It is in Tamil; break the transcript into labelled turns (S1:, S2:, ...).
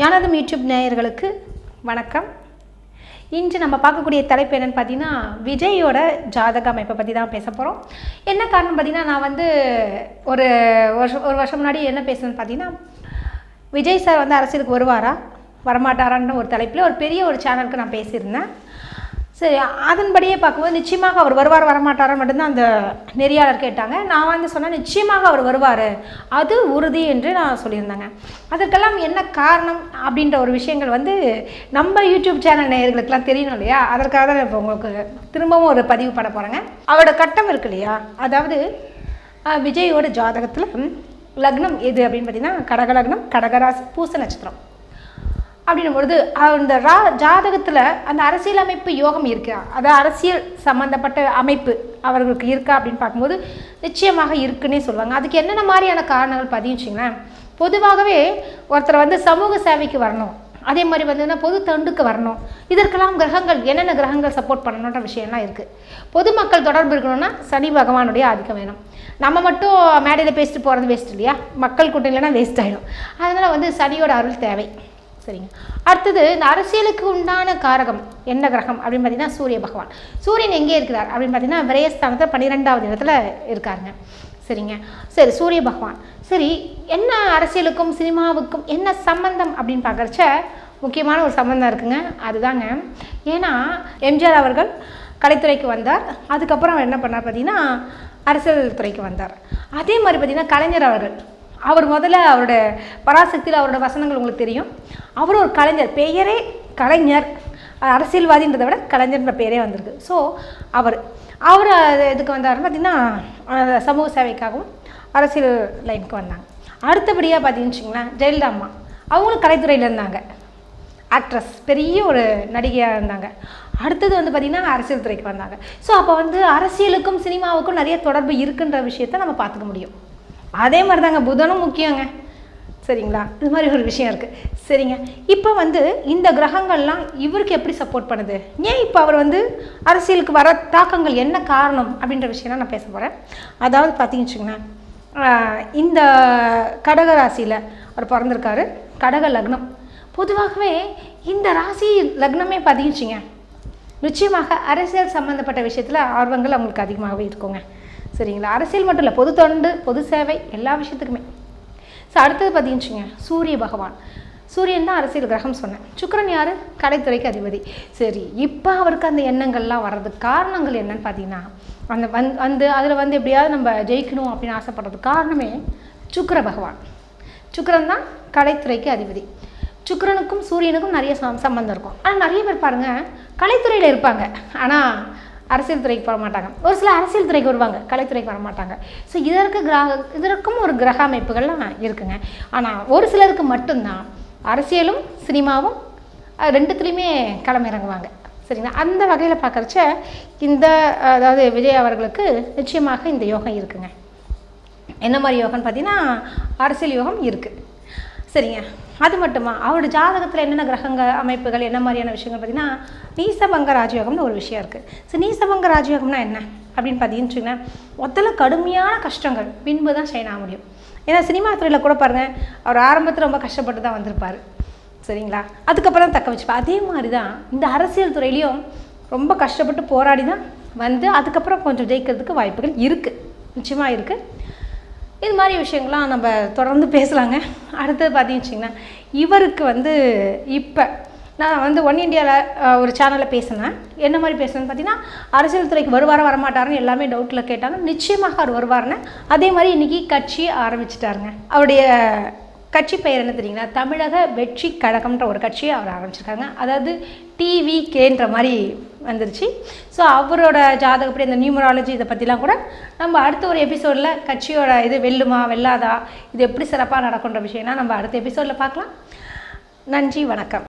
S1: ஞானதம் யூடியூப் நேயர்களுக்கு வணக்கம். இன்று நம்ம பார்க்கக்கூடிய தலைப்பு என்னென்னு பார்த்தீங்கன்னா விஜயோட ஜாதக அமைப்பை பற்றி தான் பேச போகிறோம் என்ன காரணம் பார்த்தீங்கன்னா நான் வந்து ஒரு வருஷம் ஒரு வருஷம் முன்னாடி என்ன பேசுனேன்னு பார்த்தீங்கன்னா விஜய் சார் வந்து அரசியலுக்கு வருவாரா வரமாட்டாரான்னு ஒரு தலைப்பில் ஒரு பெரிய ஒரு சேனலுக்கு நான் பேசியிருந்தேன். சரி அதன்படியே பார்க்கும்போது நிச்சயமாக அவர் வருவார் வரமாட்டாரா மட்டும்தான் அந்த நெறியாளர் கேட்டாங்க. நான் வந்து சொன்னேன் நிச்சயமாக அவர் வருவார். அது உறுதி என்று நான் சொல்லியிருந்தேங்க. அதற்கெல்லாம் என்ன காரணம் அப்படின்ற ஒரு விஷயங்கள் வந்து நம்ம யூடியூப் சேனல் நேயர்களுக்கெல்லாம் தெரியணும் இல்லையா? அதற்காக தான் இப்போ உங்களுக்கு திரும்பவும் ஒரு பதிவு பண்ண போகிறேங்க அவரோட கட்டம் இருக்கு இல்லையா? அதாவது விஜயோட ஜாதகத்தில் லக்னம் எது அப்படின்னு பார்த்தீங்கன்னா கடக லக்னம் கடகராசி பூச நட்சத்திரம். அப்படின்னும் பொழுது அந்த ரா ஜாதகத்தில் அந்த அரசியலமைப்பு யோகம் இருக்கா? அதாவது அரசியல் சம்மந்தப்பட்ட அமைப்பு அவர்களுக்கு இருக்கா அப்படின்னு பார்க்கும்போது நிச்சயமாக இருக்குன்னே சொல்லுவாங்க. அதுக்கு என்னென்ன மாதிரியான காரணங்கள் பதியும் பொதுவாகவே ஒருத்தர் வந்து சமூக சேவைக்கு வரணும். அதே மாதிரி வந்து பொது தொண்டுக்கு வரணும். இதற்கெல்லாம் கிரகங்கள் என்னென்ன கிரகங்கள் சப்போர்ட் பண்ணணுன்ற விஷயம்லாம் இருக்குது பொதுமக்கள் தொடர்பு இருக்கணும்னா சனி பகவானுடைய ஆதிக்கம் வேணும். நம்ம மட்டும் மேடையில் பேசிட்டு போகிறது வேஸ்ட் இல்லையா? மக்கள் கூட்டம் இல்லைன்னா வேஸ்ட் ஆகிடும் அதனால் வந்து சனியோட அருள் தேவை. சரிங்க. அடுத்தது இந்த அரசியலுக்கு உண்டான காரகம் என்ன கிரகம் அப்படின்னு பார்த்தீங்கன்னா சூரிய பகவான். சூரியன் எங்கே இருக்கிறார் அப்படின்னு பார்த்தீங்கன்னா விரயஸ்தானத்தில் பன்னிரெண்டாவது இடத்துல இருக்காருங்க. சரிங்க. சரி சூரிய பகவான். சரி என்ன அரசியலுக்கும் சினிமாவுக்கும் என்ன சம்பந்தம் அப்படின்னு பார்க்குறச்ச முக்கியமான ஒரு சம்பந்தம் இருக்குங்க. அதுதாங்க. ஏன்னா எம்ஜிஆர் அவர்கள் கலைத்துறைக்கு வந்தார். அதுக்கப்புறம் அவர் என்ன பண்ணார் பார்த்தீங்கன்னா அரசியல் துறைக்கு வந்தார். அதே மாதிரி பார்த்தீங்கன்னா கலைஞர் அவர்கள். அவர் முதல்ல அவரோட பராசக்தியில் அவரோட வசனங்கள் உங்களுக்கு தெரியும். அவர் ஒரு கலைஞர். பெயரே கலைஞர். அரசியல்வாதின்றதை விட கலைஞர்ன்ற பேரே வந்திருக்கு. ஸோ அவர் அவர் இதுக்கு வந்தார் பார்த்திங்கன்னா சமூக சேவைக்காகவும் அரசியல் லைனுக்கு வந்தாங்க. அடுத்தபடியாக பார்த்தீங்கன்னு வச்சுங்களேன் ஜெயலலிதா அம்மா. அவங்களும் கலைத்துறையில் இருந்தாங்க. ஆக்ட்ரஸ் பெரிய ஒரு நடிகையாக இருந்தாங்க. அடுத்தது வந்து பார்த்திங்கன்னா அரசியல் துறைக்கு வந்தாங்க. ஸோ அப்போ வந்து அரசியலுக்கும் சினிமாவுக்கும் நிறைய தொடர்பு இருக்குன்ற விஷயத்த நம்ம பார்த்துக்க முடியும். அதே மாதிரி தாங்க புதனும் முக்கியங்க. சரிங்களா? இது மாதிரி ஒரு விஷயம் இருக்குது சரிங்க. இப்போ வந்து இந்த கிரகங்கள்லாம் இவருக்கு எப்படி சப்போர்ட் பண்ணுது? ஏன் இப்போ அவர் வந்து அரசியலுக்கு வர தாக்கங்கள் என்ன காரணம் அப்படின்ற விஷயம் நான் பேச போகிறேன் அதாவது பார்த்தீங்கன்னு வச்சுக்கோங்களேன் இந்த கடக ராசியில் அவர் பிறந்திருக்காரு. கடக லக்னம். பொதுவாகவே இந்த ராசி லக்னமே பார்த்தீங்கன்னு நிச்சயமாக அரசியல் சம்மந்தப்பட்ட விஷயத்தில் ஆர்வங்கள் அவங்களுக்கு அதிகமாகவே இருக்குங்க. சரிங்களா? அரசியல் மட்டும் இல்லை பொது தொண்டு பொது சேவை எல்லா விஷயத்துக்குமே. ஸோ அடுத்தது பார்த்தீங்கன்னு சூரிய பகவான். சூரியன் தான் அரசியல் கிரகம் சொன்னேன். சுக்கிரன் யார்? கலைத்துறைக்கு அதிபதி. சரி இப்போ அவருக்கு அந்த எண்ணங்கள்லாம் வர்றதுக்கு காரணங்கள் என்னன்னு பார்த்தீங்கன்னா அந்த வந் வந்து அதில் வந்து எப்படியாவது நம்ம ஜெயிக்கணும் அப்படின்னு ஆசைப்படுறதுக்கு காரணமே சுக்கிர பகவான். சுக்கிரன் தான் கலைத்துறைக்கு அதிபதி. சுக்கரனுக்கும் சூரியனுக்கும் நிறைய சம் சம்மந்தம் இருக்கும். ஆனால் நிறைய பேர் பாருங்கள் கலைத்துறையில் இருப்பாங்க. ஆனால் அரசியல் துறைக்கு போக மாட்டாங்க. ஒரு சில அரசியல் துறைக்கு வருவாங்க கலைத்துறைக்கு வர மாட்டாங்க. ஸோ இதற்கு கிரக இதற்கும் ஒரு கிரக அமைப்புகள்லாம் இருக்குங்க. ஆனால் ஒரு சிலருக்கு மட்டும்தான் அரசியலும் சினிமாவும் ரெண்டுத்துலேயுமே களமிறங்குவாங்க. சரிங்களா? அந்த வகையில் பார்க்குறச்ச இந்த அதாவது விஜய் அவர்களுக்கு நிச்சயமாக இந்த யோகம் இருக்குங்க. என்ன மாதிரி யோகம்னு பார்த்தீங்கன்னா அரசியல் யோகம் இருக்குது சரிங்க. அது மட்டுமா? அவரோட ஜாதகத்தில் என்னென்ன கிரகங்க அமைப்புகள் என்ன மாதிரியான விஷயங்கள் பார்த்தீங்கன்னா நீசபங்க ராஜயோகம்னு ஒரு விஷயம் இருக்குது ஸோ நீசபங்க ராஜயோகம்னா என்ன? அப்படின்னு பார்த்தீங்கன்னு வச்சுக்கோங்களேன் முதல்ல கடுமையான கஷ்டங்கள் பின்பு தான் ஷைன் ஆக முடியும். ஏன்னா சினிமா துறையில் கூட பாருங்கள் அவர் ஆரம்பத்தில் ரொம்ப கஷ்டப்பட்டு தான் வந்திருப்பார். சரிங்களா? அதுக்கப்புறம் தக்க வச்சுப்பா அதே மாதிரி தான் இந்த அரசியல் துறையிலையும் ரொம்ப கஷ்டப்பட்டு போராடி தான் வந்து அதுக்கப்புறம் கொஞ்சம் ஜெயிக்கிறதுக்கு வாய்ப்புகள் இருக்குது நிச்சயமாக இருக்குது இது மாதிரி விஷயங்கள்லாம் நம்ம தொடர்ந்து பேசலாங்க. அடுத்தது பார்த்தீங்கன்னு வச்சிங்கன்னா இவருக்கு வந்து இப்போ நான் வந்து ஒன் இண்டியாவில் ஒரு சேனலில் பேசினேன். என்ன மாதிரி பேசுனேன்னு பார்த்தீங்கன்னா அரசியல் துறைக்கு வருவாரா வரமாட்டாருன்னு எல்லாமே டவுட்டில் கேட்டாங்க. நிச்சயமாக அவர் வருவாருன்னு. அதே மாதிரி இன்றைக்கி கட்சி ஆரம்பிச்சிட்டாருங்க. அவருடைய கட்சி பெயர் என்ன தெரியுங்களா? தமிழக வெற்றி கழகம்ன்ற ஒரு கட்சியை அவர் ஆரம்பிச்சிருக்காங்க. அதாவது டிவி கேன்ற மாதிரி வந்துருச்சு. ஸோ அவரோட ஜாதகப்படி அந்த நியூமராலஜி இதை பற்றிலாம் கூட நம்ம அடுத்த ஒரு எபிசோடில் கட்சியோட இது வெல்லுமா வெல்லாதா இது எப்படி சிறப்பாக நடக்குன்ற விஷயம்னா நம்ம அடுத்த எபிசோடில் பார்க்கலாம். நன்றி வணக்கம்.